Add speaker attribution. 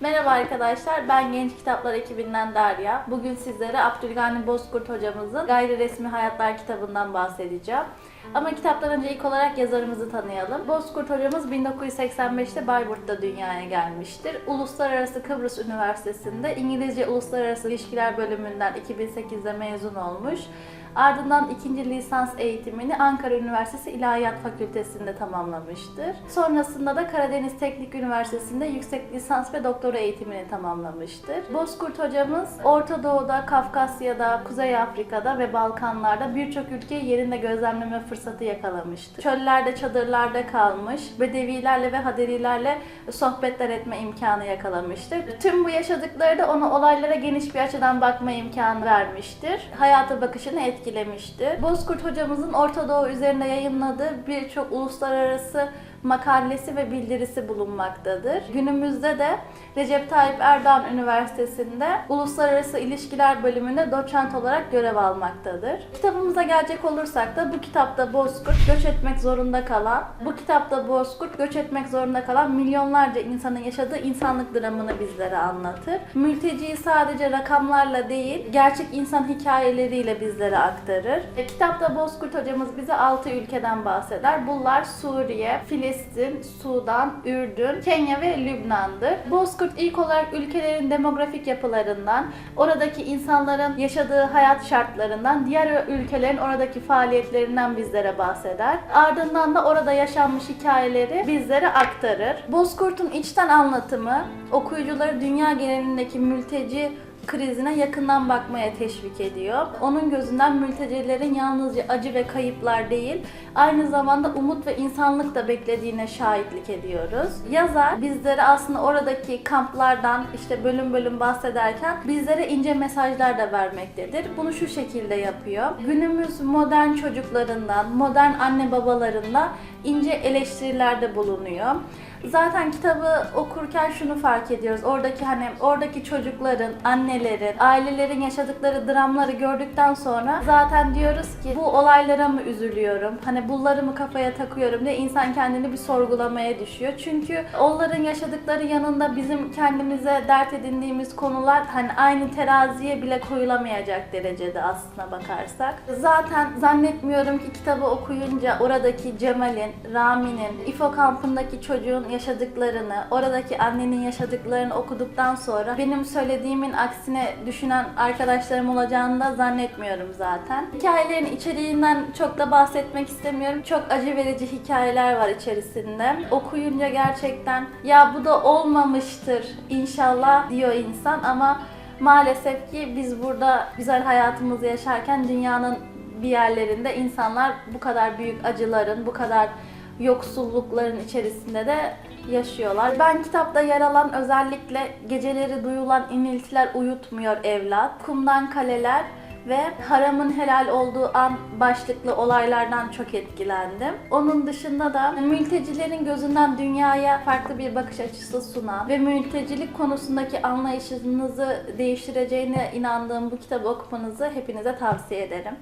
Speaker 1: Merhaba arkadaşlar, ben Genç Kitaplar ekibinden Derya. Bugün sizlere Abdülgani Bozkurt hocamızın Gayri Resmi Hayatlar kitabından bahsedeceğim. Ama kitaptan önce ilk olarak yazarımızı tanıyalım. Bozkurt hocamız 1985'te Bayburt'ta dünyaya gelmiştir. Uluslararası Kıbrıs Üniversitesi'nde İngilizce Uluslararası İlişkiler bölümünden 2008'de mezun olmuş. Ardından ikinci lisans eğitimini Ankara Üniversitesi İlahiyat Fakültesi'nde tamamlamıştır. Sonrasında da Karadeniz Teknik Üniversitesi'nde yüksek lisans ve doktora eğitimini tamamlamıştır. Bozkurt hocamız Orta Doğu'da, Kafkasya'da, Kuzey Afrika'da ve Balkanlar'da birçok ülkeyi yerinde gözlemleme fırsatı yakalamıştır. Çöllerde, çadırlarda kalmış, Bedevilerle ve Haderilerle sohbetler etme imkanı yakalamıştır. Tüm bu yaşadıkları da ona olaylara geniş bir açıdan bakma imkanı vermiştir. Hayata bakışını etkilemiştir. Bozkurt hocamızın Orta Doğu üzerinde yayınladığı birçok uluslararası makalesi ve bildirisi bulunmaktadır. Günümüzde de Recep Tayyip Erdoğan Üniversitesi'nde Uluslararası İlişkiler bölümünde doçent olarak görev almaktadır. Kitabımıza gelecek olursak da bu kitapta Bozkurt göç etmek zorunda kalan, bu kitapta Bozkurt göç etmek zorunda kalan milyonlarca insanın yaşadığı insanlık dramını bizlere anlatır. Mülteciyi sadece rakamlarla değil, gerçek insan hikayeleriyle bizlere aktarır. E, kitapta Bozkurt hocamız bize 6 ülkeden bahseder. Bunlar Suriye, Filistin, Sudan, Ürdün, Kenya ve Lübnan'dır. Bozkurt ilk olarak ülkelerin demografik yapılarından, oradaki insanların yaşadığı hayat şartlarından, diğer ülkelerin oradaki faaliyetlerinden bizlere bahseder. Ardından da orada yaşanmış hikayeleri bizlere aktarır. Bozkurt'un içten anlatımı okuyucuları dünya genelindeki mülteci krizine yakından bakmaya teşvik ediyor. Onun gözünden mültecilerin yalnızca acı ve kayıplar değil, aynı zamanda umut ve insanlık da beklediğine şahitlik ediyoruz. Yazar bizlere aslında oradaki kamplardan işte bölüm bölüm bahsederken bizlere ince mesajlar da vermektedir. Bunu şu şekilde yapıyor. Günümüz modern çocuklarından, modern anne babalarından ince eleştirilerde bulunuyor. Zaten kitabı okurken şunu fark ediyoruz. Oradaki hani oradaki çocukların, annelerin, ailelerin yaşadıkları dramları gördükten sonra zaten diyoruz ki bu olaylara mı üzülüyorum? Hani bunları mı kafaya takıyorum diye insan kendini bir sorgulamaya düşüyor. Çünkü onların yaşadıkları yanında bizim kendimize dert edindiğimiz konular hani aynı teraziye bile koyulamayacak derecede aslına bakarsak. Zaten zannetmiyorum ki kitabı okuyunca oradaki Cemal'in, Rami'nin, İFO kampındaki çocuğun yaşadıklarını, oradaki annenin yaşadıklarını okuduktan sonra benim söylediğimin aksine düşünen arkadaşlarım olacağını da zannetmiyorum zaten. Hikayelerin içeriğinden çok da bahsetmek istemiyorum. Çok acı verici hikayeler var içerisinde. Okuyunca gerçekten ya bu da olmamıştır inşallah diyor insan ama maalesef ki biz burada güzel hayatımızı yaşarken dünyanın bir yerlerinde insanlar bu kadar büyük acıların, bu kadar yoksullukların içerisinde de yaşıyorlar. Ben kitapta yer alan özellikle geceleri duyulan iniltiler uyutmuyor evlat, kumdan kaleler ve haramın helal olduğu an başlıklı olaylardan çok etkilendim. Onun dışında da mültecilerin gözünden dünyaya farklı bir bakış açısı sunan ve mültecilik konusundaki anlayışınızı değiştireceğine inandığım bu kitabı okumanızı hepinize tavsiye ederim.